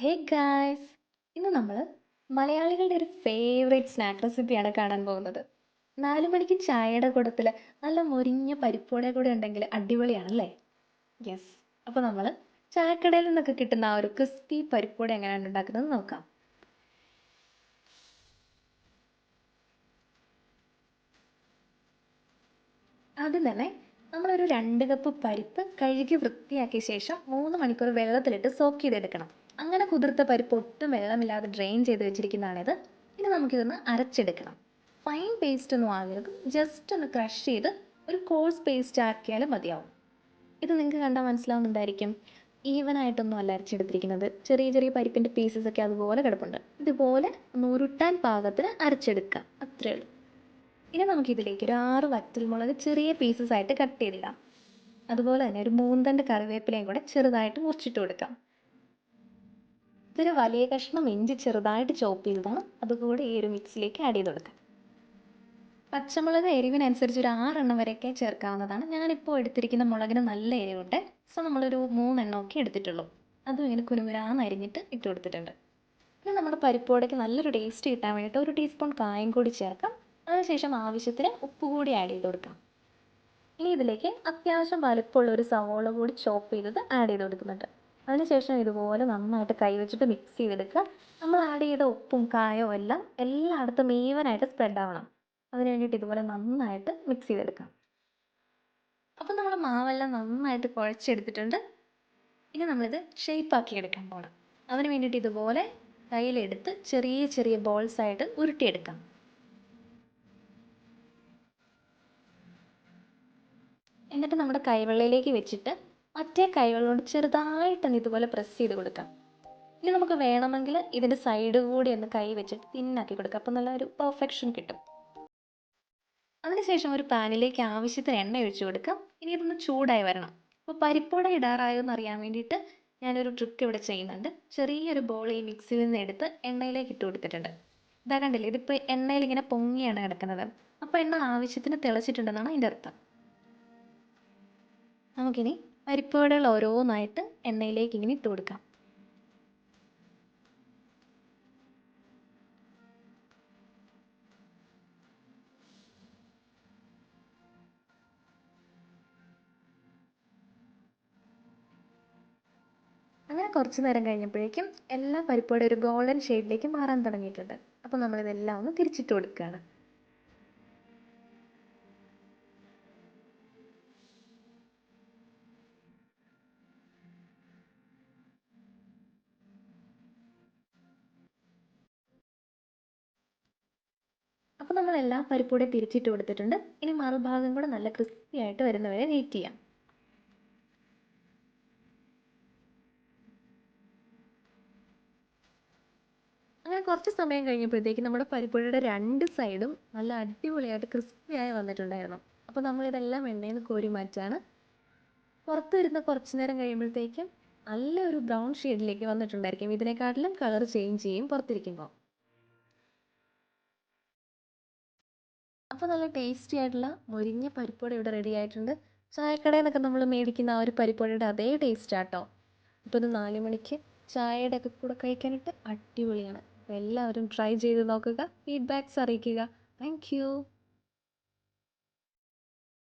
Hey guys ഇന്ന് നമ്മൾ മലയാളികളുടെ ഒരു ഫേവറേറ്റ് സ്നാക്ക് റെസിപ്പിയാണ് കാണാൻ പോകുന്നത്. നാല് മണിക്ക് ചായയുടെ കൂട്ടത്തിൽ നല്ല മൊരിഞ്ഞ പരിപ്പോടെ കൂടെ ഉണ്ടെങ്കിൽ അടിപൊളിയാണല്ലേ? യെസ് അപ്പോൾ നമ്മൾ ചായക്കടയിൽ നിന്നൊക്കെ കിട്ടുന്ന ആ ഒരു ക്രിസ്പി പരിപ്പോടെ എങ്ങനെയാണ് ഉണ്ടാക്കുന്നത് നോക്കാം. ആദ്യം തന്നെ നമ്മളൊരു രണ്ട് കപ്പ് പരിപ്പ് കഴുകി വൃത്തിയാക്കിയ ശേഷം മൂന്ന് മണിക്കൂർ വെള്ളത്തിലിട്ട് സോക്ക് ചെയ്തെടുക്കണം. അങ്ങനെ കുതിർത്ത പരിപ്പ് ഒട്ടും വെള്ളമില്ലാതെ ഡ്രെയിൻ ചെയ്ത് വെച്ചിരിക്കുന്നതാണിത്. ഇനി നമുക്കിതൊന്ന് അരച്ചെടുക്കണം. ഫൈൻ പേസ്റ്റ് ഒന്നും ആകരുത്. ജസ്റ്റ് ഒന്ന് ക്രഷ് ചെയ്ത് ഒരു കോഴ്സ് പേസ്റ്റ് ആക്കിയാലും മതിയാവും. ഇത് നിങ്ങൾക്ക് കണ്ടാൽ മനസ്സിലാവുന്നുണ്ടായിരിക്കും. ഈവൻ ആയിട്ടൊന്നും അല്ല അരച്ചെടുത്തിരിക്കുന്നത്. ചെറിയ ചെറിയ പരിപ്പിന്റെ പീസസ് ഒക്കെ അതുപോലെ കിടപ്പുണ്ട്. ഇതുപോലെ ഒന്ന് ഉരുട്ടാൻ പാകത്തിന് അരച്ചെടുക്കുക. അത്രേ ഉള്ളൂ. ഇനി നമുക്കിതിലേക്ക് ഒരു ആറ് വറ്റൽമുളക് ചെറിയ പീസസ് ആയിട്ട് കട്ട് ചെയ്തിടാം. അതുപോലെ തന്നെ ഒരു മൂന്തണ്ട് കറിവേപ്പിലയും കൂടെ ചെറുതായിട്ട് മുറിച്ചിട്ട് കൊടുക്കാം. ഇതൊരു വലിയ കഷ്ണം ഇഞ്ചി ചെറുതായിട്ട് ചോപ്പ് ചെയ്തതാണ്. അതുകൂടെ ഈ ഒരു മിക്സിലേക്ക് ആഡ് ചെയ്ത് കൊടുക്കാം. പച്ചമുളക് എരിവിനനുസരിച്ച് ഒരു ആറെണ്ണം വരെയൊക്കെ ചേർക്കാവുന്നതാണ്. ഞാനിപ്പോൾ എടുത്തിരിക്കുന്ന മുളകിന് നല്ല എരിവുണ്ട്. സോ നമ്മളൊരു മൂന്നെണ്ണമൊക്കെ എടുത്തിട്ടുള്ളൂ. അതും ഇങ്ങനെ കുരുമുരാന്ന് അരിഞ്ഞിട്ട് ഇട്ട് കൊടുത്തിട്ടുണ്ട്. പിന്നെ നമ്മുടെ പരിപ്പോടയ്ക്ക് നല്ലൊരു ടേസ്റ്റ് കിട്ടാൻ വേണ്ടിയിട്ട് ഒരു ടീസ്പൂൺ കായം കൂടി ചേർക്കാം. അതിനുശേഷം ആവശ്യത്തിന് ഉപ്പ് കൂടി ആഡ് ചെയ്ത് കൊടുക്കാം. ഇനി ഇതിലേക്ക് അത്യാവശ്യം വലുപ്പമുള്ള ഒരു സവോള കൂടി ചോപ്പ് ചെയ്തത് ആഡ് ചെയ്ത് കൊടുക്കുന്നുണ്ട്. അതിനുശേഷം ഇതുപോലെ നന്നായിട്ട് കൈ കൈവച്ചിട്ട് മിക്സ് ചെയ്തെടുക്കുക. നമ്മൾ ആഡ് ചെയ്ത ഉപ്പും കായവും എല്ലാം എല്ലായിടത്തും ഈവനായിട്ട് സ്പ്രെഡ് ആവണം. അതിന് വേണ്ടിയിട്ട് ഇതുപോലെ നന്നായിട്ട് മിക്സ് ചെയ്തെടുക്കാം അപ്പോൾ നമ്മൾ മാവെല്ലാം നന്നായിട്ട് കുഴച്ചെടുത്തിട്ടുണ്ട്. ഇനി നമ്മളിത് ഷേപ്പാക്കി എടുക്കാൻ പോകണം അതിന് വേണ്ടിയിട്ട് ഇതുപോലെ കയ്യിലെടുത്ത് ചെറിയ ചെറിയ ബോൾസ് ആയിട്ട് ഉരുട്ടിയെടുക്കാം. എന്നിട്ട് നമ്മുടെ കൈവെള്ളയിലേക്ക് വെച്ചിട്ട് മറ്റേ ചെറുതായിട്ട് ചെറുതായിട്ടൊന്ന് ഇതുപോലെ പ്രസ് ചെയ്ത് കൊടുക്കാം. ഇനി നമുക്ക് വേണമെങ്കിൽ ഇതിന്റെ സൈഡ് കൂടി ഒന്ന് കൈ വെച്ചിട്ട് തിന്നാക്കി കൊടുക്കാം. അപ്പോൾ നല്ലൊരു പെർഫെക്ഷൻ കിട്ടും. അതിനുശേഷം ഒരു പാനിലേക്ക് ആവശ്യത്തിന് എണ്ണ ഒഴിച്ചു കൊടുക്കാം. ഇനി ഇതൊന്ന് ചൂടായി വരണം. അപ്പോൾ പരിപ്പോടെ ഇടാറായോ എന്ന് അറിയാൻ വേണ്ടിയിട്ട് ഞാനൊരു ട്രിക്ക് ഇവിടെ ചെയ്യുന്നുണ്ട്. ചെറിയൊരു ബോൾ ഈ മിക്സിയിൽ നിന്ന് എടുത്ത് എണ്ണയിലേക്ക് ഇട്ട് കൊടുത്തിട്ടുണ്ട്. ഇതാ കണ്ടില്ലേ ഇതിപ്പോൾ എണ്ണയിൽ ഇങ്ങനെ പൊങ്ങിയാണ് കിടക്കുന്നത്. അപ്പോൾ എണ്ണ ആവശ്യത്തിന് തിളച്ചിട്ടുണ്ടെന്നാണ് അതിന്റെ അർത്ഥം. നമുക്കിനി പരിപ്പുവടകൾ ഓരോന്നായിട്ട് എണ്ണയിലേക്ക് ഇങ്ങനെ ഇട്ട് കൊടുക്കാം. അങ്ങനെ കുറച്ച് നേരം കഴിഞ്ഞപ്പോഴേക്കും എല്ലാ പരിപ്പോടെ ഒരു ഗോൾഡൻ ഷെയ്ഡിലേക്ക് മാറാൻ തുടങ്ങിയിട്ടുണ്ട്. അപ്പോൾ നമ്മളിതെല്ലാം ഒന്ന് തിരിച്ചിട്ട് കൊടുക്കുകയാണ്. അപ്പോൾ നമ്മൾ എല്ലാ പരിപ്പൂടെ തിരിച്ചിട്ട് കൊടുത്തിട്ടുണ്ട്. ഇനി മറുഭാഗം കൂടെ നല്ല ക്രിസ്പി ആയിട്ട് വരുന്നവരെ വെയിറ്റ് ചെയ്യാം. അങ്ങനെ കുറച്ച് സമയം കഴിഞ്ഞപ്പോഴത്തേക്ക് നമ്മുടെ പരിപ്പുഴയുടെ രണ്ട് സൈഡും നല്ല അടിപൊളിയായിട്ട് ക്രിസ്പി ആയി വന്നിട്ടുണ്ടായിരുന്നു. അപ്പോൾ നമ്മളിതെല്ലാം എണ്ണയിൽ നിന്ന് കോരി മാറ്റാണ്. പുറത്ത് വരുന്ന കുറച്ച് നേരം കഴിയുമ്പോഴത്തേക്കും നല്ലൊരു ബ്രൗൺ ഷെയ്ഡിലേക്ക് വന്നിട്ടുണ്ടായിരിക്കും. ഇതിനെക്കാട്ടിലും കളർ ചേഞ്ച് ചെയ്യും പുറത്തിരിക്കുമ്പോൾ അപ്പോൾ നല്ല ടേസ്റ്റി ആയിട്ടുള്ള മൊരിഞ്ഞ പരിപ്പുവട ഇവിടെ റെഡി ആയിട്ടുണ്ട്. ചായക്കടയിൽ നിന്നൊക്കെ നമ്മൾ മേടിക്കുന്ന ആ ഒരു പരിപ്പുവടയുടെ അതേ ടേസ്റ്റ് ആട്ടോ. ഇപ്പോൾ ഇത് നാല് മണിക്ക് ചായയുടെ ഒക്കെ കൂടെ കഴിക്കാനായിട്ട് അടിപൊളിയാണ്. എല്ലാവരും ട്രൈ ചെയ്ത് നോക്കുക ഫീഡ്ബാക്ക്സ് അറിയിക്കുക. താങ്ക്